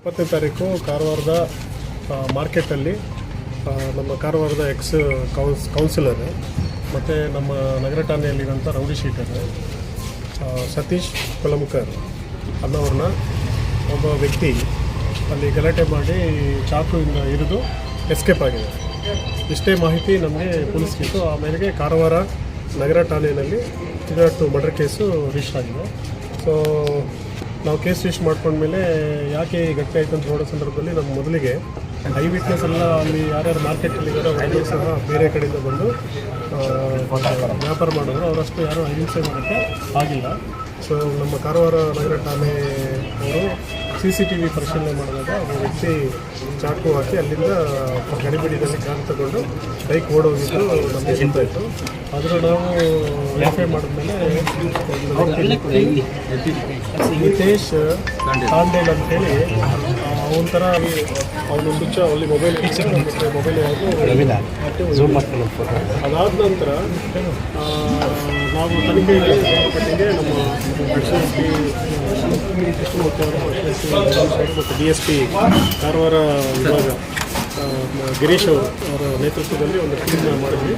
ಇಪ್ಪತ್ತನೇ ತಾರೀಕು ಕಾರವಾರದ ಮಾರ್ಕೆಟಲ್ಲಿ ನಮ್ಮ ಕಾರವಾರದ ಎಕ್ಸ್ ಕೌನ್ಸ್ ಕೌನ್ಸಿಲರ್ ಮತ್ತು ನಮ್ಮ ನಗರ ಠಾಣೆಯಲ್ಲಿರುವಂಥ ರೌಡಿ ಶೀಟರ್ ಸತೀಶ್ ಕೊಲಂಕರ್ ಅನ್ನೋರನ್ನ ಒಬ್ಬ ವ್ಯಕ್ತಿ ಅಲ್ಲಿ ಗಲಾಟೆ ಮಾಡಿ ಚಾಕುವಿಂದ ಇರಿದು ಎಸ್ಕೇಪ್ ಆಗಿದೆ. ಇಷ್ಟೇ ಮಾಹಿತಿ ನಮಗೆ ಪೊಲೀಸ್ ಸಿಕ್ಕಿತು ಆಮೇಲೆಗೆ ಕಾರವಾರ ನಗರ ಠಾಣೆಯಲ್ಲಿ ಇದರಟ್ಟು ಮರ್ಡರ್ ಕೇಸು ರಿಜಿಸ್ಟರ್ ಆಗಿದೆ. ಸೊ ನಾವು ಕೇಸ್ ರಿಜಿಸ್ಟರ್ ಮಾಡ್ಕೊಂಡ್ಮೇಲೆ ಯಾಕೆ ಈ ಆಯಿತು ಅಂತ ನೋಡೋ ಸಂದರ್ಭದಲ್ಲಿ ನಮ್ಮ ಮೊದಲಿಗೆ ಐ ವಿಟ್ನೆಸ್ ಎಲ್ಲ ಅಲ್ಲಿ ಯಾರ್ಯಾರು ಮಾರ್ಕೆಟಲ್ಲಿ ಇರೋ ಅವರು ಸಹ ಬೇರೆ ಕಡೆಯಿಂದ ಬಂದು ವ್ಯಾಪಾರ ಮಾಡಿದ್ರು. ಅವರಷ್ಟು ಯಾರೂ ಅಹಿಂಸೆ ಮಾಡೋಕ್ಕೆ ಆಗಿಲ್ಲ. ಸೊ ನಮ್ಮ ಕಾರವಾರ ನಗರ ಠಾಣೆ ಸಿ ಸಿ ಟಿ ವಿ ಪರಿಶೀಲನೆ ಮಾಡಿದಾಗ ಒಬ್ಬ ವ್ಯಕ್ತಿ ಚಾಕು ಹಾಕಿ ಅಲ್ಲಿಂದ ಗಡಿಬಿಡಿದಲ್ಲಿ ಕಾರ್ ತಗೊಂಡು ಬೈಕ್ ಓಡೋಗಿದ್ದು ನಮಗೆ ಗೊತ್ತಾಯಿತು. ಆದರೆ ನಾವು ವೆರಿಫೈ ಮಾಡಿದ್ಮೇಲೆ ಹಿತೇಶ್ ಕಾಂಡೇಲ್ ನಿತೇಶ್ ತಾಂಡೇಲ್ ಅಂತ ಹೇಳಿ ಅವನ ಮುಚ್ಚ ಅಲ್ಲಿ ಮೊಬೈಲ್ ಮೊಬೈಲ್ ಯಾವುದು ಅದಾದ ನಂತರ ನಾವು ತನಿಖೆಗೆ ಸಂಬಂಧಪಟ್ಟಿಗೆ ನಮ್ಮ ಎಸ್ ಪಿ ಕೃಷ್ಣಮೂರ್ತಿ ಅವರು ಮತ್ತು ಡಿ ಎಸ್ ಪಿ ಕಾರವಾರ ವಿಭಾಗ. ಗಿರೀಶ್ ಅವರು ಅವರ ನೇತೃತ್ವದಲ್ಲಿ ಒಂದು ಟೀಮ್ನ ಮಾಡಿದ್ವಿ.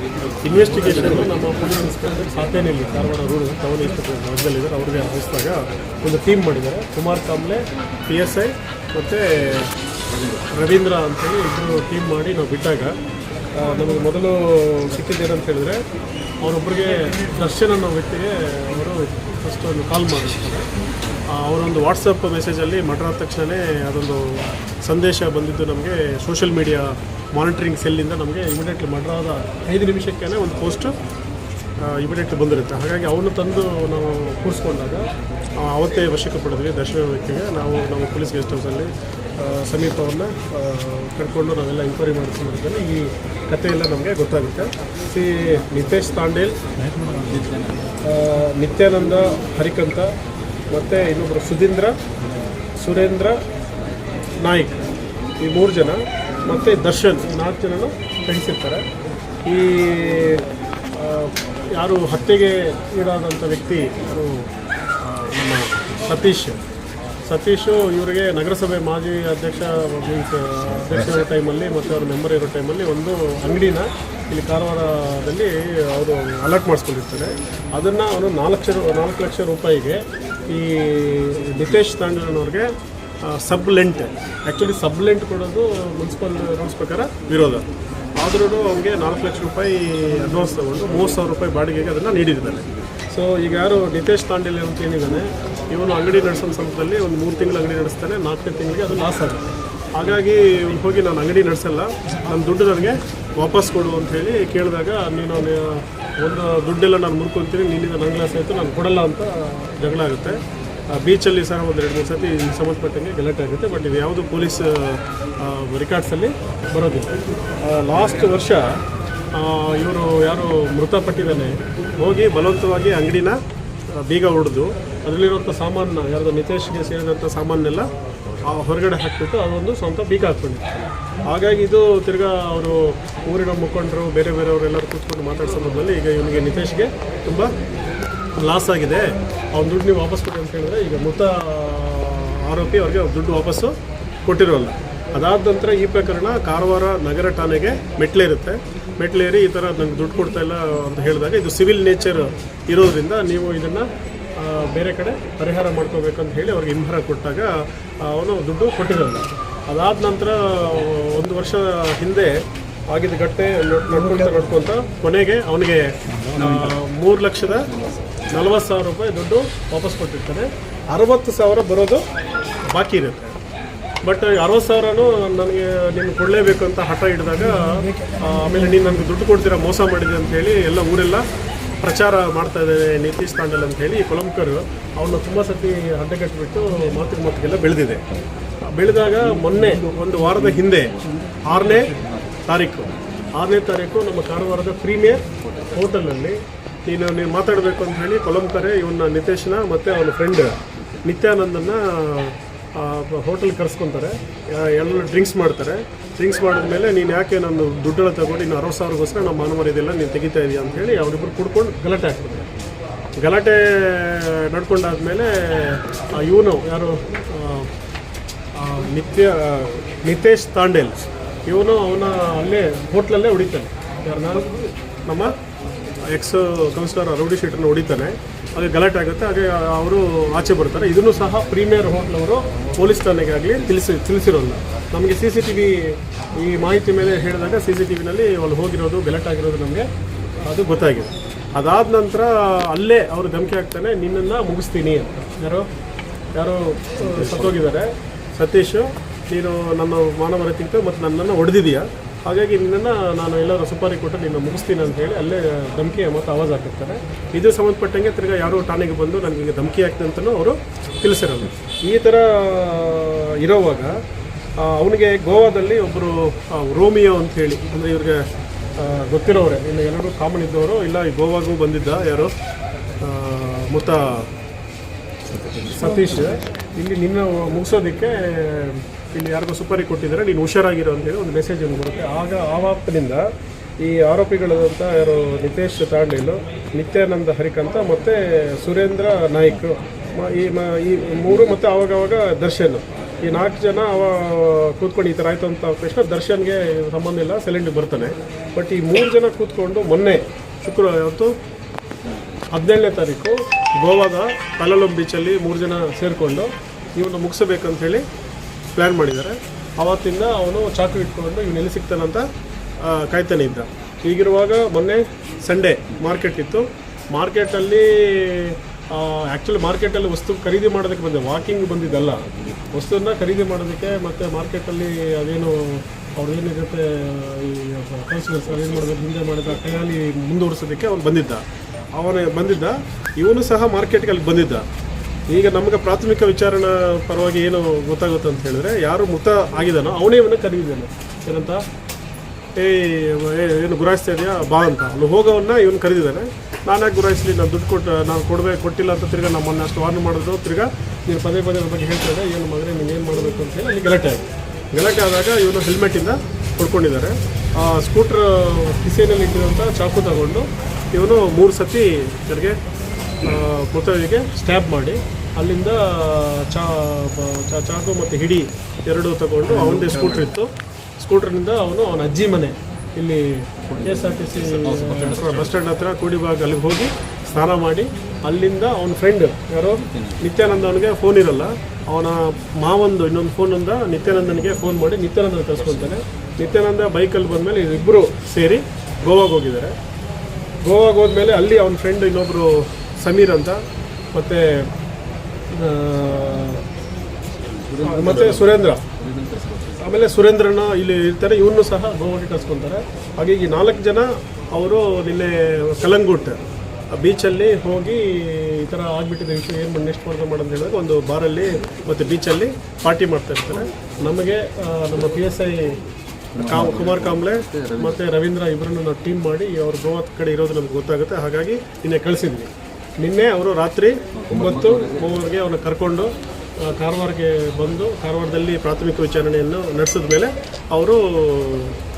ಇನ್ವೆಸ್ಟಿಗೇಷನ್ ನಮ್ಮ ಪೊಲೀಸ್ ಇನ್ಸ್ಪೆಕ್ಟರ್ ಸಾತೇನಲ್ಲಿ ಕಾರವಾರ ರೂಲ್ ಟೌನ್ ಇನ್ಸ್ಪೆಕ್ಟರ್ ರಾಜ್ಯದಲ್ಲಿದ್ದಾರೆ ಅವ್ರಿಗೆ ಅನಿಸಿದಾಗ ಒಂದು ಟೀಮ್ ಮಾಡಿದ್ದಾರೆ. Kumar Kamble P S I ಮತ್ತು ರವೀಂದ್ರ ಅಂತೇಳಿ ಇಬ್ಬರು ಟೀಮ್ ಮಾಡಿ ನಾವು ಬಿಟ್ಟಾಗ ನಮಗೆ ಮೊದಲು ಸಿಕ್ಕಿದ್ದೇನಂತ ಹೇಳಿದ್ರೆ ಅವರೊಬ್ಬರಿಗೆ ದರ್ಶನ್ ಅನ್ನೋ ವ್ಯಕ್ತಿಗೆ ಅವರು ಫಸ್ಟ್ ಒಂದು ಕಾಲ್ ಮಾಡಿರ್ತಾರೆ ಆ, ಅವರೊಂದು ವಾಟ್ಸಪ್ ಮೆಸೇಜಲ್ಲಿ ಮರ್ಡರ್ ಆದ ತಕ್ಷಣವೇ ಅದೊಂದು ಸಂದೇಶ ಬಂದಿದ್ದು ನಮಗೆ ಸೋಷಿಯಲ್ ಮೀಡಿಯಾ ಮಾನಿಟ್ರಿಂಗ್ ಸೆಲ್ಲಿಂದ ನಮಗೆ ಇಮಿಡಿಯೇಟ್ಲಿ ಮರ್ಡರ್ ಆದ ಐದು ನಿಮಿಷಕ್ಕೇ ಒಂದು ಪೋಸ್ಟ್ ಇಮಿಡಿಯೇಟ್ಲಿ ಬಂದಿರುತ್ತೆ. ಹಾಗಾಗಿ ಅವನು ತಂದು ನಾವು ಕೂರಿಸ್ಕೊಂಡಾಗ ಅವತ್ತೇ ವಶಕ್ಕೆ ಪಡೆದ್ವಿ ದರ್ಶನ ವ್ಯಕ್ತಿಗೆ. ನಾವು ನಮ್ಮ ಪೊಲೀಸ್ ಗೆಸ್ಟ್ ಹೌಸಲ್ಲಿ ಸಮೀಪವನ್ನು ಕರ್ಕೊಂಡು ನಾವೆಲ್ಲ ಎಂಕ್ವೈರಿ ಮಾಡಿದ ಈ ಕಥೆ ಎಲ್ಲ ನಮಗೆ ಗೊತ್ತಾಗುತ್ತೆ. ಸಿ ನಿತೇಶ್ ತಾಂಡೇಲ್ ನಿತ್ಯಾನಂದ ಹರಿಕಂತ ಮತ್ತು ಇನ್ನೊಬ್ಬರು ಸುಧೀಂದ್ರ, ಸುರೇಂದ್ರ, ನಾಯ್ಕ್. ಈ ಮೂರು ಜನ ಮತ್ತು ದರ್ಶನ್ ನಾಲ್ಕು ಜನನು ಕಳಿಸಿರ್ತಾರೆ ಈ ಯಾರು ಹತ್ಯೆಗೆ ಈಡಾದಂಥ ವ್ಯಕ್ತಿ ಯಾರು? ನಮ್ಮ ಸತೀಶ್. ಸತೀಶು ಇವರಿಗೆ ನಗರಸಭೆ ಮಾಜಿ ಅಧ್ಯಕ್ಷ ಮೀನ್ಸ್ ಅಧ್ಯಕ್ಷ ಇರೋ ಟೈಮಲ್ಲಿ ಮತ್ತು ಅವ್ರ ಮೆಂಬರ್ ಇರೋ ಟೈಮಲ್ಲಿ ಒಂದು ಅಂಗಡಿನ ಇಲ್ಲಿ ಕಾರವಾರದಲ್ಲಿ ಅವರು ಅಲರ್ಟ್ ಮಾಡಿಸ್ಕೊಂಡಿರ್ತಾರೆ. ಅದನ್ನು ಅವನು ನಾಲ್ಕು ನಾಲ್ಕು ಲಕ್ಷ ರೂಪಾಯಿಗೆ ಈ Nitesh ತಾಂಡೂರನವ್ರಿಗೆ sub lent actually sub lent ಕೊಡೋದು ಮುನ್ಸಿಪಲ್ ರೂಲ್ಸ್ ಪ್ರಕಾರ ವಿರೋಧ. ಆದ್ರೂ ಅವನಿಗೆ ನಾಲ್ಕು ಲಕ್ಷ ರೂಪಾಯಿ ಅಡ್ವಾನ್ಸ್ ತೊಗೊಂಡು ಮೂವತ್ತು ಸಾವಿರ ರೂಪಾಯಿ ಬಾಡಿಗೆಗೆ ಅದನ್ನು ನೀಡಿದ್ದಾನೆ ಸೊ ಈಗ ಯಾರು ನಿತೇಶ್ ತಾಂಡೇಲ್ ಅಂತ ಏನಿದ್ದಾನೆ, ಇವನು ಅಂಗಡಿ ನಡೆಸೋ ಸಂದರ್ಭದಲ್ಲಿ ಒಂದು ಮೂರು ತಿಂಗಳು ಅಂಗಡಿ ನಡೆಸ್ತಾನೆ, ನಾಲ್ಕನೇ ತಿಂಗಳಿಗೆ ಅದು ಲಾಸ್ ಆಗುತ್ತೆ. ಹಾಗಾಗಿ ಹೋಗಿ, ನಾನು ಅಂಗಡಿ ನಡೆಸಲ್ಲ. ನನ್ನ ದುಡ್ಡು ನನಗೆ ವಾಪಸ್ ಕೊಡು ಅಂತ ಹೇಳಿ ಕೇಳಿದಾಗ ನೀನು ಒಂದು ದುಡ್ಡೆಲ್ಲ ನಾನು ಮುರ್ಕೊತೀನಿ ನಿನ್ನಿಂದ ನನ್ನ ಗ್ಲಾಸ್ ಆಯಿತು ನಾನು ಕೊಡಲ್ಲ ಅಂತ ಜಗಳ ಆಗುತ್ತೆ. ಆ, ಬೀಚಲ್ಲಿ ಸಹ ಒಂದು ಎರಡು ಮೂರು ಸತಿ ಸಂಬಂಧಪಟ್ಟಂಗೆ ಗಲಾಟೆ ಆಗುತ್ತೆ ಬಟ್ ಇದು ಯಾವುದು ಪೊಲೀಸ್ ರೆಕಾರ್ಡ್ಸಲ್ಲಿ ಬರೋದಿಲ್ಲ. ಲಾಸ್ಟ್ ವರ್ಷ ಇವರು ಯಾರು ಮೃತಪಟ್ಟಿದ್ದಾನೆ ಹೋಗಿ ಬಲವಂತವಾಗಿ ಅಂಗಡಿನ ಬೀಗ ಹೊಡೆದು ಅದರಲ್ಲಿರುವಂಥ ಸಾಮಾನು ಯಾರ್ದು ನಿತೇಶ್ಗೆ ಸೇರಿದಂಥ ಸಾಮಾನೆಲ್ಲ ಆ ಹೊರಗಡೆ ಹಾಕ್ಬಿಟ್ಟು ಅದೊಂದು ಸ್ವಂತ ಬೀಕ್ ಹಾಕ್ಕೊಂಡಿರ್ತಾರೆ ಹಾಗಾಗಿ ಇದು ತಿರ್ಗಾ ಅವರು ಊರಿನ ಮುಖಂಡರು, ಬೇರೆ ಬೇರೆಯವರೆಲ್ಲರೂ ಕೂತ್ಕೊಂಡು ಮಾತಾಡೋ ಸಂದರ್ಭದಲ್ಲಿ ಈಗ ಇವನಿಗೆ ನಿತೇಶ್ಗೆ ತುಂಬ ಲಾಸ್ ಆಗಿದೆ. ಅವ್ನ ದುಡ್ಡು ನೀವು ವಾಪಸ್ ಕೊಡಿ ಅಂತ ಹೇಳಿದ್ರೆ ಈಗ ಮೃತ ಆರೋಪಿ ಅವ್ರಿಗೆ ಅವ್ರ ದುಡ್ಡು ವಾಪಸ್ಸು ಕೊಟ್ಟಿರೋಲ್ಲ. ಅದಾದ ನಂತರ ಈ ಪ್ರಕರಣ ಕಾರವಾರ ನಗರ ಠಾಣೆಗೆ ಮೆಟ್ಲೇರುತ್ತೆ. ಮೆಟ್ಲೇರಿ ಈ ಥರ ನಂಗೆ ದುಡ್ಡು ಕೊಡ್ತಾ ಇಲ್ಲ ಅಂತ ಹೇಳಿದಾಗ ಇದು ಸಿವಿಲ್ ನೇಚರ್ ಇರೋದ್ರಿಂದ ನೀವು ಇದನ್ನು ಬೇರೆ ಕಡೆ ಪರಿಹಾರ ಮಾಡ್ಕೋಬೇಕಂತ ಹೇಳಿ ಅವ್ರಿಗೆ ಹಿಂಭಾರ ಕೊಟ್ಟಾಗ ಅವನು ದುಡ್ಡು ಕೊಟ್ಟಿರಲ್ಲ ಅದಾದ ನಂತರ, ಒಂದು ವರ್ಷ ಹಿಂದೆ ಆಗಿದ್ದ ಗಟ್ಟೆ ನಡ್ಕೊಳ್ತಾ ನಡ್ಕೊತ ಕೊನೆಗೆ ಅವನಿಗೆ ಮೂರು ಲಕ್ಷದ ನಲವತ್ತು ಸಾವಿರ ರೂಪಾಯಿ ದುಡ್ಡು ವಾಪಸ್ ಕೊಟ್ಟಿರ್ತಾನೆ. ಅರವತ್ತು ಸಾವಿರ ಬರೋದು ಬಾಕಿ ಇರುತ್ತೆ. ಬಟ್ ಅರವತ್ತು ಸಾವಿರನೂ ನನಗೆ ನಿಮ್ಗೆ ಕೊಡಲೇಬೇಕು ಅಂತ ಹಠ ಹಿಡಿದಾಗ ಆಮೇಲೆ ನೀನು ನನಗೆ ದುಡ್ಡು ಕೊಡ್ತೀರಾ, ಮೋಸ ಮಾಡಿದೆ ಅಂತ ಹೇಳಿ ಎಲ್ಲ ಊರೆಲ್ಲ ಪ್ರಚಾರ ಮಾಡ್ತಾ ಇದ್ದಾರೆ ನಿತೀಶ್ ತಾಂಡಲ್ ಅಂತ ಹೇಳಿ ಕೊಲಂಕರ್ ಅವನ್ನ ತುಂಬ ಸತಿ ಅಡ್ಡಗಟ್ಟಿಬಿಟ್ಟು ಮಾತಿಗೆ ಮಾತಿಗೆಲ್ಲ ಬೆಳೆದಿದೆ. ಬೆಳೆದಾಗ ಮೊನ್ನೆ, ಒಂದು ವಾರದ ಹಿಂದೆ, ಆರನೇ ತಾರೀಕು ಆರನೇ ತಾರೀಕು ನಮ್ಮ ಕಾರವಾರದ ಪ್ರೀಮಿಯರ್ ಹೋಟೆಲಲ್ಲಿ ನೀನು ನೀನು ಮಾತಾಡಬೇಕು ಅಂತ ಹೇಳಿ ಕೊಲಂಕರೆ ಇವನ್ನ ನಿತೇಶ್ನ ಮತ್ತು ಅವನ ಫ್ರೆಂಡ್ ನಿತ್ಯಾನಂದನ್ನ ಹೋಟೆಲ್ ಕರೆಸ್ಕೊತಾರೆ. ಎಲ್ಲರೂ ಡ್ರಿಂಕ್ಸ್ ಮಾಡ್ತಾರೆ. ಡ್ರಿಂಕ್ಸ್ ಮಾಡಿದ್ಮೇಲೆ ನೀನು ಯಾಕೆ ನಾನು ದುಡ್ಡೆಲ್ಲ ತಗೊಂಡು ಇನ್ನು ಅರವತ್ತು ಸಾವಿರಗೋಸ್ಕರ ನಮ್ಮ ಮಾನವರ ಇದೆಲ್ಲ ನೀನು ತೆಗಿತಾ ಇದೀಯ ಅಂತ ಹೇಳಿ ಅವರಿಬ್ಬರು ಕುಡ್ಕೊಂಡು ಗಲಾಟೆ ಹಾಕ್ತಾರೆ ಗಲಾಟೆ ನಡ್ಕೊಂಡಾದ್ಮೇಲೆ ಇವನು ಯಾರು? ನಿತ್ಯ ನಿತೇಶ್ ತಾಂಡೇಲ್. ಇವನು ಅವನ ಅಲ್ಲೇ, ಹೋಟ್ಲಲ್ಲೇ ಹೊಡಿತಾನೆ ಯಾರು ನಮ್ಮ ಎಕ್ಸ್ ಕೌನ್ಸಿಲರ್ ರೌಡಿ ಶೀಟರ್ ಹೊಡಿತಾನೆ. ಹಾಗೆ ಗಲಾಟೆ ಆಗುತ್ತೆ. ಹಾಗೆ ಅವರು ಆಚೆ ಬರ್ತಾರೆ. ಇದನ್ನು ಸಹ ಪ್ರೀಮಿಯರ್ ಹೋಟ್ಲ್ ಅವರು ಪೊಲೀಸ್ ಠಾಣೆಗೆ ಆಗಲಿ ತಿಳಿಸಿ ತಿಳಿಸಿರೋಲ್ಲ. ನಮಗೆ ಸಿ ಸಿ ಟಿ ವಿ ಈ ಮಾಹಿತಿ ಮೇಲೆ ಹೇಳಿದಾಗ ಸಿ ಸಿ ಟಿ ವಿನಲ್ಲಿ ಅಲ್ಲಿ ಹೋಗಿರೋದು, ಗಲಾಟೆ ಆಗಿರೋದು ನಮಗೆ ಅದು ಗೊತ್ತಾಗಿದೆ. ಅದಾದ ನಂತರ ಅಲ್ಲೇ ಅವರು ಧಮಕಿ ಹಾಕ್ತಾನೆ, ನಿನ್ನನ್ನು ಮುಗಿಸ್ತೀನಿ ಅಂತ. ಯಾರು ಯಾರು, ಸತ್ತೋಗಿದ್ದಾರೆ. ಸತೀಶ್, ನೀನು ನನ್ನ ಮಾನವರತಿಗಿಂತ ಮತ್ತು ನನ್ನನ್ನು ಹೊಡೆದಿದೀಯಾ ಹಾಗಾಗಿ ನಿನ್ನನ್ನು ನಾನು ಎಲ್ಲರೂ ಸುಪಾರಿ ಕೊಟ್ಟು ನಿನ್ನ ಮುಗಿಸ್ತೀನಿ ಅಂತ ಹೇಳಿ ಅಲ್ಲೇ ಧಮಕಿ ಮತ್ತು ಆವಾಜ್ ಹಾಕಿರ್ತಾರೆ. ಇದು ಸಂಬಂಧಪಟ್ಟಂಗೆ ತಿರ್ಗಾ ಯಾರೋ ಠಾಣೆಗೆ ಬಂದು ನನಗೆ ಧಮಕಿ ಹಾಕ್ತೆ ಅಂತಲೂ ಅವರು ತಿಳಿಸಿರೋದು. ಈ ಥರ ಇರೋವಾಗ ಅವನಿಗೆ ಗೋವಾದಲ್ಲಿ ಒಬ್ಬರು ರೋಮಿಯೋ ಅಂತ ಹೇಳಿ, ಅಂದರೆ ಇವ್ರಿಗೆ ಗೊತ್ತಿರೋರೆ. ಇನ್ನು ಎಲ್ಲರೂ ಕಾಮನ್ ಇದ್ದವರು, ಇಲ್ಲ, ಈ ಗೋವಾಗೂ ಬಂದಿದ್ದ ಯಾರು ಮುತ ಮುತ್ತ ಸತೀಶ್, ಇಲ್ಲಿ ನಿನ್ನ ಮುಗಿಸೋದಕ್ಕೆ ಇಲ್ಲಿ ಯಾರಿಗೂ ಸುಪಾರಿ ಕೊಟ್ಟಿದ್ದಾರೆ, ನೀನು ಹುಷಾರಾಗಿರೋ ಅಂತೇಳಿ ಒಂದು ಮೆಸೇಜ್ ಒಂದು ಬರುತ್ತೆ. ಆಗ ಆವಾಪದಿಂದ ಈ ಆರೋಪಿಗಳಾದಂಥ ಯಾರು ನಿತೇಶ್ ತಾಂಡೇಲು ನಿತ್ಯಾನಂದ ಹರಿಕಂತ ಮತ್ತು ಸುರೇಂದ್ರ ನಾಯ್ಕ್ ಈ ಮ ಈ ಮೂರು ಮತ್ತು ಆವಾಗವಾಗ ದರ್ಶನ್. ಈ ನಾಲ್ಕು ಜನ ಅವ ಕೂತ್ಕೊಂಡು ಈ ಥರ ಆಯಿತು ಅಂತ ತಕ್ಷಣ ದರ್ಶನ್ಗೆ ಸಂಬಂಧ ಇಲ್ಲ ಸೆಲೆಂಡಿಗೆ ಬರ್ತಾನೆ. ಬಟ್ ಈ ಮೂರು ಜನ ಕೂತ್ಕೊಂಡು ಮೊನ್ನೆ ಶುಕ್ರವಾರ ಇವತ್ತು ಹದಿನೇಳನೇ ತಾರೀಕು ಗೋವಾದ ಕಲಲಂ ಬೀಚಲ್ಲಿ ಮೂರು ಜನ ಸೇರಿಕೊಂಡು ಇವನ್ನ ಮುಗಿಸಬೇಕಂತ ಹೇಳಿ ಪ್ಲ್ಯಾನ್ ಮಾಡಿದ್ದಾರೆ. ಆವತ್ತಿಂದ ಅವನು ಚಾಕು ಇಟ್ಕೊಂಡು ಇವನು ಎಲ್ಲಿ ಸಿಗ್ತಾನಂತ ಕಾಯ್ತಾನೆ ಇದ್ದ. ಹೀಗಿರುವಾಗ ಮೊನ್ನೆ ಸಂಡೇ ಮಾರ್ಕೆಟ್ ಇತ್ತು. ಮಾರ್ಕೆಟಲ್ಲಿ ಆ್ಯಕ್ಚುಲಿ ಮಾರ್ಕೆಟಲ್ಲಿ ವಸ್ತು ಖರೀದಿ ಮಾಡೋದಕ್ಕೆ ಬಂದೆ. ವಾಕಿಂಗ್ ಬಂದಿದ್ದಲ್ಲ. ವಸ್ತುವನ್ನ ಖರೀದಿ ಮಾಡೋದಕ್ಕೆ ಮತ್ತು ಮಾರ್ಕೆಟಲ್ಲಿ ಅದೇನು ಅವ್ರು ಈ ಕೌನ್ಸಿಲರ್ಸ್ ಏನು ಮಾಡೋದು, ಹಿಂದೆ ಮಾಡಿದ ಕೈಯಲ್ಲಿ ಮುಂದುವರಿಸೋದಕ್ಕೆ ಅವ್ನು ಬಂದಿದ್ದ. ಅವನು ಬಂದಿದ್ದ. ಇವನು ಸಹ ಮಾರ್ಕೆಟ್ಗೆ ಅಲ್ಲಿ ಬಂದಿದ್ದ. ಈಗ ನಮಗೆ ಪ್ರಾಥಮಿಕ ವಿಚಾರಣಾ ಪರವಾಗಿ ಏನು ಗೊತ್ತಾಗುತ್ತೆ ಅಂತ ಹೇಳಿದ್ರೆ, ಯಾರು ಮೃತ ಆಗಿದಾನೋ ಅವನೇ ಇವನ್ನ ಕರೀದಿದ್ದಾನೆ. ಏನಂತ? ಏ ಏನು ಗುರಾಯಿಸ್ತಾ ಇದೆಯಾ? ಬಾ ಅಂತ. ಅವನು ಹೋಗೋವನ್ನ ಇವನು ಕರೆದಿದ್ದಾನೆ. ನಾನ್ಯಾಕೆ ಗುರಾಯಿಸ್ಲಿ? ನಾನು ದುಡ್ಡು ಕೊಟ್ಟು, ನಾನು ಕೊಡಬೇಕು ಕೊಟ್ಟಿಲ್ಲ ಅಂತ ತಿರ್ಗಾ ನಮ್ಮನ್ನ ಅಷ್ಟು ವಾರ್ನ್ ಮಾಡಿದ್ರು. ತಿರ್ಗಾ ನೀನು ಪದೇ ಪದೇ ಅವ್ರ ಬಗ್ಗೆ ಹೇಳ್ತಾರೆ ಏನು ಮಗನೇ ನೀನು ಏನು ಮಾಡಬೇಕು ಅಂತ ಹೇಳಿ ಗಲಾಟೆ ಆಗಿದೆ ಗಲಾಟೆ ಆದಾಗ ಇವನು ಹೆಲ್ಮೆಟಿಂದ ಹೊಡ್ಕೊಂಡಿದ್ದಾರೆ. ಆ ಸ್ಕೂಟ್ರ್ ಕಿಸೆಯಲ್ಲಿ ಇಟ್ಟಿರುವಂಥ ಚಾಕು ತಗೊಂಡು ಇವನು ಮೂರು ಸತಿ ಜೊತೆಗೆ ಮೃತವಿಗೆ ಸ್ಟ್ಯಾಬ್ ಮಾಡಿ ಅಲ್ಲಿಂದ ಚಾ ಚಾಕು ಮತ್ತು ಹಿಡಿ ಎರಡು ತಗೊಂಡು ಅವನದೇ ಸ್ಕೂಟ್ರ್ ಇತ್ತು. ಸ್ಕೂಟ್ರಿಂದ ಅವನು ಅವನ ಅಜ್ಜಿ ಮನೆ ಇಲ್ಲಿ K S R T C bus stand ಹತ್ರ ಕೂಡಿಬಾಗ್ ಅಲ್ಲಿಗೆ ಹೋಗಿ ಸ್ನಾನ ಮಾಡಿ ಅಲ್ಲಿಂದ ಅವನ ಫ್ರೆಂಡ್ ಯಾರೋ ನಿತ್ಯಾನಂದ ಅವನಿಗೆ ಫೋನ್ ಇರಲ್ಲ. ಅವನ ಮಾವಂದು ಇನ್ನೊಂದು ಫೋನಿಂದ ನಿತ್ಯಾನಂದನಿಗೆ ಫೋನ್ ಮಾಡಿ ನಿತ್ಯಾನಂದನ ಕರ್ಸ್ಕೊತಾನೆ. ನಿತ್ಯಾನಂದ ಬೈಕಲ್ಲಿ ಬಂದಮೇಲೆ ಇಬ್ಬರು ಸೇರಿ ಗೋವಾಗೆ ಹೋಗಿದ್ದಾರೆ. ಗೋವಾಗೆ ಹೋದ್ಮೇಲೆ ಅಲ್ಲಿ ಅವನ ಫ್ರೆಂಡ್ ಇನ್ನೊಬ್ಬರು ಸಮೀರ್ ಅಂತ, ಮತ್ತು ಮತ್ತು ಸುರೇಂದ್ರ. ಆಮೇಲೆ ಸುರೇಂದ್ರನ ಇಲ್ಲಿ ಇರ್ತಾರೆ ಇವನು ಸಹ ಗೋವಾಗೆ ಕಳ್ಸ್ಕೊತಾರೆ ಹಾಗಾಗಿ ನಾಲ್ಕು ಜನ ಅವರು ನಿನ್ನೆ ಕಲಂಗುಟ್ ಬೀಚಲ್ಲಿ ಹೋಗಿ ಈ ಥರ ಆಗಿಬಿಟ್ಟಿದೆ ವಿಷಯ, ಏನು ನೆಕ್ಸ್ಟ್ ಮಾಡ್ತಾ ಮಾಡೋದು ಹೇಳಿದಾಗ ಒಂದು ಬಾರಲ್ಲಿ ಮತ್ತು ಬೀಚಲ್ಲಿ ಪಾರ್ಟಿ ಮಾಡ್ತಾ ಇರ್ತಾರೆ. ನಮಗೆ ನಮ್ಮ ಪಿ ಎಸ್ ಐ ಕಾಮ್, ಕುಮಾರ್ ಕಾಂಬ್ಳೆ ಮತ್ತು ರವೀಂದ್ರ ಇಬ್ಬರನ್ನು ನಾವು ಟೀಮ್ ಮಾಡಿ, ಅವ್ರು ಗೋವಾ ಕಡೆ ಇರೋದು ನಮ್ಗೆ ಗೊತ್ತಾಗುತ್ತೆ. ಹಾಗಾಗಿ ನಿನ್ನೆ ಕಳಿಸಿದ್ವಿ. ನಿನ್ನೆ ಅವರು ರಾತ್ರಿ ಒಂಬತ್ತು ಮೂವರಿಗೆ ಅವನ್ನ ಕರ್ಕೊಂಡು ಕಾರವಾರಕ್ಕೆ ಬಂದು, ಕಾರವಾರದಲ್ಲಿ ಪ್ರಾಥಮಿಕ ವಿಚಾರಣೆಯನ್ನು ನಡೆಸಿದ ಮೇಲೆ ಅವರು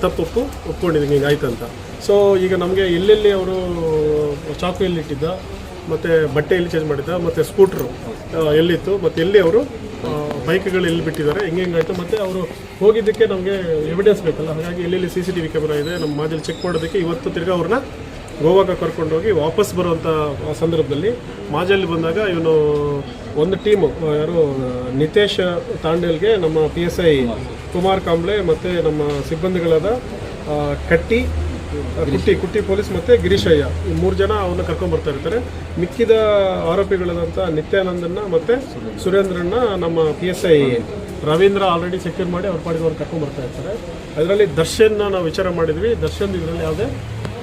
ತಪ್ಪೊಪ್ಪು ಒಪ್ಕೊಂಡಿದ್ದೀನಿ ಹಿಂಗೆ ಆಯ್ತು ಅಂತ. ಸೊ ಈಗ ನಮಗೆ ಎಲ್ಲೆಲ್ಲಿ ಅವರು ಚಾಕು ಎಲ್ಲಿಟ್ಟಿದ್ದ ಮತ್ತು ಬಟ್ಟೆ ಎಲ್ಲಿ ಚೇಂಜ್ ಮಾಡಿದ್ದ, ಮತ್ತು ಸ್ಕೂಟ್ರು ಎಲ್ಲಿತ್ತು, ಮತ್ತು ಎಲ್ಲಿ ಅವರು ಬೈಕ್ಗಳು ಎಲ್ಲಿ ಬಿಟ್ಟಿದ್ದಾರೆ, ಹೆಂಗೆ ಹೆಂಗಾಯ್ತು ಮತ್ತು ಅವರು ಹೋಗಿದ್ದಕ್ಕೆ ನಮಗೆ ಎವಿಡೆನ್ಸ್ ಬೇಕಲ್ಲ, ಹಾಗಾಗಿ ಎಲ್ಲೆಲ್ಲಿ C C T V camera ಇದೆ, ನಮ್ಮ ಮಾದಲ್ಲಿ ಚೆಕ್ ಮಾಡೋದಕ್ಕೆ ಇವತ್ತು ತಿರ್ಗಿ ಅವ್ರನ್ನ ಗೋವಾಗೆ ಕರ್ಕೊಂಡೋಗಿ ವಾಪಸ್ ಬರುವಂಥ ಸಂದರ್ಭದಲ್ಲಿ ಮಾಜಲ್ಲಿ ಬಂದಾಗ ಇವನು ಒಂದು ಟೀಮು ಯಾರು ನಿತೇಶ್ ತಾಂಡೇಲ್ಗೆ ನಮ್ಮ P S I Kumar Kamble ಮತ್ತು ನಮ್ಮ ಸಿಬ್ಬಂದಿಗಳಾದ ಕಟ್ಟಿ ಕುಟ್ಟಿ ಕುಟ್ಟಿ ಪೊಲೀಸ್ ಮತ್ತು ಗಿರೀಶಯ್ಯ. ಈ ಮೂರು ಜನ ಅವನ್ನ ಕರ್ಕೊಂಬರ್ತಾ ಇರ್ತಾರೆ. ಮಿಕ್ಕಿದ ಆರೋಪಿಗಳಾದಂಥ ನಿತ್ಯಾನಂದನ್ನ ಮತ್ತು ಸುರೇಂದ್ರನ್ನ ನಮ್ಮ P S I Ravindra already secure ಮಾಡಿ ಅವ್ರ ಪಾಡಿಗೆ ಅವ್ರು ಕರ್ಕೊಂಡ್ಬರ್ತಾ ಇರ್ತಾರೆ. ಅದರಲ್ಲಿ ದರ್ಶನ್ನ ನಾವು ವಿಚಾರ ಮಾಡಿದ್ವಿ. ದರ್ಶನ್ ಇದರಲ್ಲಿ ಯಾವುದೇ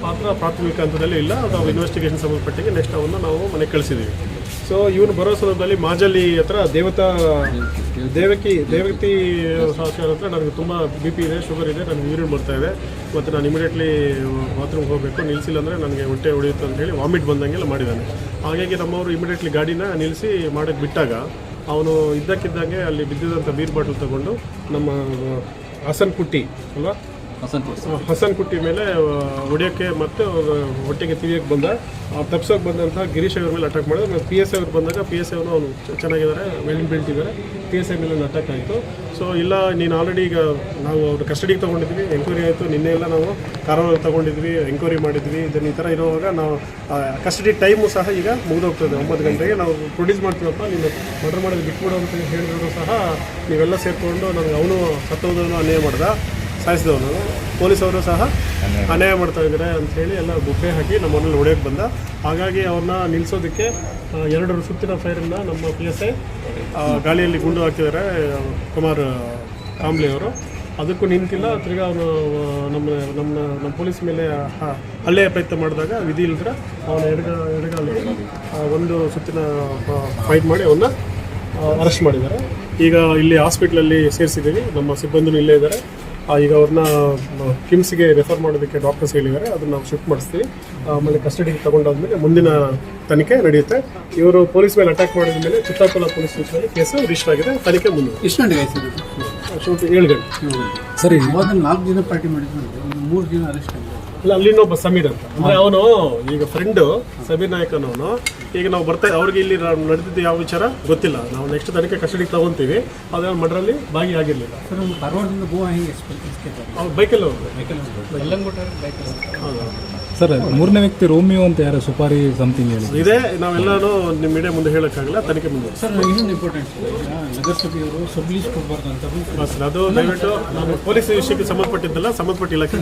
ಪಾತ್ರ ಪ್ರಾಥಮಿಕ ಹಂತದಲ್ಲಿ ಇಲ್ಲ. ನಾವು ಇನ್ವೆಸ್ಟಿಗೇಷನ್ ಸಂಬಂಧಪಟ್ಟಿಗೆ ನೆಕ್ಸ್ಟ್ ಅವನ್ನ ನಾವು ಮನೆಗೆ ಕಳಿಸಿದ್ದೀವಿ ಸೊ ಇವನು ಬರೋ ಸಂದರ್ಭದಲ್ಲಿ ಮಾಜಲಿ ಹತ್ರ ದೇವತಾ, ದೇವಕಿ ದೇವಕಿ ಸಾಸ್ಕಾರ ಹತ್ರ ನನಗೆ ತುಂಬ ಬಿ ಪಿ ಇದೆ ಶುಗರ್ ಇದೆ, ನನಗೆ ಯೂರಿನ್ ಬರ್ತಾ ಇದೆ. ಮತ್ತು ನಾನು ಇಮಿಡಿಯೇಟ್ಲಿ ಬಾತ್ರೂಮ್ಗೆ ಹೋಗಬೇಕು. ನಿಲ್ಲಿಸಿಲ್ಲ ಅಂದರೆ ನನಗೆ ಹೊಟ್ಟೆ ಹೊಡೆಯುತ್ತೆ ಅಂತ ಹೇಳಿ ವಾಮಿಟ್ ಬಂದಂಗೆಲ್ಲ ಮಾಡಿದ್ದಾನೆ. ಹಾಗಾಗಿ ನಮ್ಮವರು ಇಮಿಡಿಯೇಟ್ಲಿ ಗಾಡಿನ ನಿಲ್ಲಿಸಿ ಮಾಡೋಕ್ಕೆ ಬಿಟ್ಟಾಗ ಅವನು ಇದ್ದಕ್ಕಿದ್ದಂಗೆ ಅಲ್ಲಿ ಬಿದ್ದಿದ್ದಂಥ ಬೀರ್ ಬಾಟಲ್ ತಗೊಂಡು ನಮ್ಮ ಹಾಸನ್ ಪುಟ್ಟಿ ಅಲ್ವಾ ಹಸನ್ ಕುಟ್ಟಿ ಮೇಲೆ ಹೊಡಿಯೋಕ್ಕೆ ಮತ್ತು ಹೊಟ್ಟೆಗೆ ತಿವಿಯಕ್ಕೆ ಬಂದ ತಪ್ಸೋಕೆ ಬಂದಂತಹ ಗಿರೀಶ್ ಅವ್ರ ಮೇಲೆ ಅಟ್ಯಾಕ್ ಮಾಡಿದ್ರು. ಪಿ ಎಸ್ ಐ ಅವ್ರು ಬಂದಾಗ ಪಿ ಎಸ್ ಐ ಅವನು ಚೆನ್ನಾಗಿದ್ದಾರೆ ವೆಲ್ ಬಿಲ್ಟ್ ಇದ್ದಾರೆ. ಪಿ ಎಸ್ ಐ ಮೇಲೆ ಒಂದು ಅಟ್ಯಾಕ್ ಆಯಿತು. ಸೊ ಇಲ್ಲ, ನೀನು ಆಲ್ರೆಡಿ ಈಗ ನಾವು ಅವ್ರ ಕಸ್ಟಡಿಗೆ ತೊಗೊಂಡಿದ್ವಿ. ಎಂಕ್ವೈರಿ ಆಯಿತು. ನಿನ್ನೆ ಎಲ್ಲ ನಾವು ಕಾರವಾರ ತೊಗೊಂಡಿದ್ವಿ ಎಂಕ್ವೈರಿ ಮಾಡಿದ್ವಿ. ಇದನ್ನು ಈ ಥರ ಇರುವಾಗ ನಾವು ಕಸ್ಟಡಿ ಟೈಮು ಸಹ ಈಗ ಮುಗಿದೋಗ್ತದೆ. ಒಂಬತ್ತು ಗಂಟೆಗೆ ನಾವು ಪ್ರೊಡ್ಯೂಸ್ ಮಾಡ್ತೀವಪ್ಪ. ನೀನು ಮರ್ಡರ್ ಮಾಡೋದು ಬಿಟ್ಬಿಡು ಅಂತ ಹೇಳಿದ್ರು ಸಹ ನೀವೆಲ್ಲ ಸೇರಿಕೊಂಡು ನನಗೆ ಅವನು ಸತ್ತೋದನ್ನು ಅನ್ಯಾಯ ಮಾಡ್ದ. ಸಾಯಿಸಿದವನು. ಪೊಲೀಸವರು ಸಹ ಅನ್ಯಾಯ ಮಾಡ್ತಾ ಇದ್ದಾರೆ ಅಂಥೇಳಿ ಎಲ್ಲ ಗುಬ್ಬೆ ಹಾಕಿ ನಮ್ಮ ಮನೇಲಿ ಹೊಡೆಯೋಕ್ಕೆ ಬಂದ. ಹಾಗಾಗಿ ಅವ್ರನ್ನ ನಿಲ್ಲಿಸೋದಕ್ಕೆ ಎರಡರ ಎರಡು ಸುತ್ತಿನ ಫೈರನ್ನು ನಮ್ಮ ಪಿ ಎಸ್ ಐ ಗಾಳಿಯಲ್ಲಿ ಗುಂಡು ಹಾಕಿದ್ದಾರೆ ಕುಮಾರ್ ಕಾಂಬ್ಲಿ ಅವರು. ಅದಕ್ಕೂ ನಿಂತಿಲ್ಲ. ತಿರ್ಗಾ ಅವನು ನಮ್ಮ ನಮ್ಮ ನಮ್ಮ ಪೊಲೀಸ್ ಮೇಲೆ ಹಳ್ಳೆಯ ಪ್ರಯತ್ನ ಮಾಡಿದಾಗ ವಿಧಿ ಇಲ್ಲದ್ರೆ ಅವನ ಎಡಗ ಎಡಗಾಲಿಗೆ ಒಂದು ಸುತ್ತಿನ ಫೈಟ್ ಮಾಡಿ ಅವನ್ನ ಅರೆಸ್ಟ್ ಮಾಡಿದ್ದಾರೆ. ಈಗ ಇಲ್ಲಿ ಹಾಸ್ಪಿಟ್ಲಲ್ಲಿ ಸೇರಿಸಿದ್ದೀವಿ ನಮ್ಮ ಸಿಬ್ಬಂದಿನೂ ಇಲ್ಲೇ ಇದ್ದಾರೆ. ಈಗ ಅವ್ರನ್ನ ಕಿಮ್ಸ್ಗೆ ರೆಫರ್ ಮಾಡೋದಕ್ಕೆ ಡಾಕ್ಟರ್ಸ್ ಹೇಳಿದ್ದಾರೆ ಅದನ್ನ ನಾವು ಶಿಫ್ಟ್ ಮಾಡಿಸ್ತೀವಿ. ಆಮೇಲೆ ಕಸ್ಟಡಿಗೆ ತಗೊಂಡಾದ್ಮೇಲೆ ಮುಂದಿನ ತನಿಖೆ ನಡೆಯುತ್ತೆ. ಇವರು ಪೊಲೀಸ್ ಮೇಲೆ ಅಟ್ಯಾಕ್ ಮಾಡಿದ ಮೇಲೆ Chittapur police station case register ಆಗಿದೆ. ತನಿಖೆ ಮುಂದೆ ಇಷ್ಟು ಗಂಟೆಗೆ ಆಯ್ತು ಅಷ್ಟು ಏಳು ಗಂಟೆ. ಸರಿ ಮೊದಲು ನಾಲ್ಕು ದಿನ ಪಾರ್ಟಿ ಮಾಡಿದ್ರು ಮೂರು ದಿನ ಅರೆಸ್ಟ್ ಆಗಿದೆ. ಇಲ್ಲ ಅಲ್ಲಿನೊಬ್ಬ ಸಮೀರ್ ಅಂತ. ಅಂದ್ರೆ ಅವನು ಈಗ ಫ್ರೆಂಡು ಸಮೀರ್ ನಾಯಕನವನು. ಈಗ ನಾವು ಬರ್ತಾ ಅವ್ರಿಗೆ ಇಲ್ಲಿ ನಡೆದಿದ್ದು ಯಾವ ವಿಚಾರ ಗೊತ್ತಿಲ್ಲ. ನಾವು ನೆಕ್ಸ್ಟ್ ತನಿಖೆ ಕಸ್ಟಡಿಗೆ ತಗೊಂತೀವಿ. ಅದೇ ಮಡ್ರಲ್ಲಿ ಭಾಗಿಯಾಗಿರ್ಲಿಲ್ಲ. ಅವ್ರು ಬೈಕಲ್ಲಿ ಸರ್ ಮೂರನೇ ವ್ಯಕ್ತಿ ರೋಮಿಯೋ ಅಂತ ಯಾರು ಸುಪಾರಿ ಸಮಥಿಂಗ್ ಹೇಳಿ. ಇದೇ ನಾವೆಲ್ಲಾನು ನಿಮ್ಮ ಮೀಡಿಯಾ ಮುಂದೆ ಹೇಳೋಕ್ಕಾಗಲ್ಲ ತನಿಖೆ ಮುಂದೆ ಸರ್ ಇನ್ನೊಂದು ಇಂಪಾರ್ಟೆಂಟ್ ನಗರಸಭೆಯವರು ಸಬ್ಲೀಸ್ ಕೊಡಬಾರ್ದು ಅಂತ ಬಸ್ ಅದು ದಯವಿಟ್ಟು ನಾನು ಪೊಲೀಸ್ ವಿಷಯಕ್ಕೆ ಸಂಬಂಧಪಟ್ಟಿದ್ದಲ್ಲ ಸಂಬಂಧಪಟ್ಟ ಇಲಾಖೆ